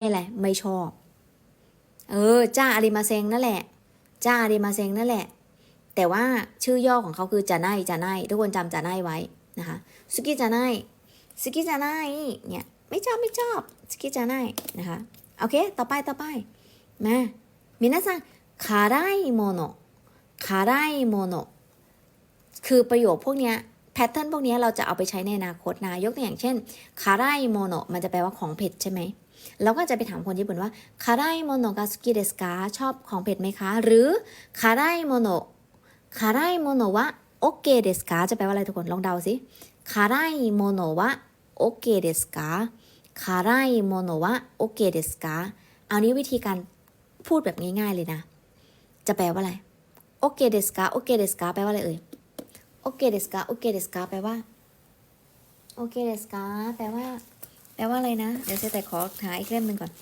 อะไรไม่ชอบ เออ จ้าอาริมาเซงนั่นแหละ จ้าอาริมาเซงนั่นแหละ แต่ว่าชื่อย่อของเขาคือจะไนจะไนทุกคนจำจะไนไว้นะคะสกิจะไนสกิจะไนเนี่ยไม่ชอบไม่ชอบสกิจะไนนะคะโอเค ต่อไปต่อไปมามินาซังคาไรโมโนคาไรโมโนคือประโยคพวกเนี้ย แพทเทิร์นพวกนี้เราจะเอาไปใช้ในอนาคตนะยกตัวอย่างเช่นคาไรโมโนมันจะแปลว่าของเผ็ดใช่ไหมเราก็จะไปถามคนญี่ปุ่นว่าคาไรโมโนกาสกิเดสกาชอบของเผ็ดไหมคะ หรือคาไรโมโนคาไรโมโนวะโอเคเดสกาจะแปลว่าอะไรทุกคนลองเดาสิคาไรโมโนวะโอเคเดสกาคาไรโมโนวะโอเคเดสกาเอานี้วิธีการพูดแบบง่ายๆเลยนะ จะแปลว่าอะไรโอเคเดสกาโอเคเดสกาแปลว่าอะไรเอ่ย โอเคเดสกาโอเคเดสกาแปลว่าโอเคเดสกาแปลว่า แปลว่าอะไรนะ เดี๋ยวเซแต่ขอหาอีกเล่มหนึ่งก่อน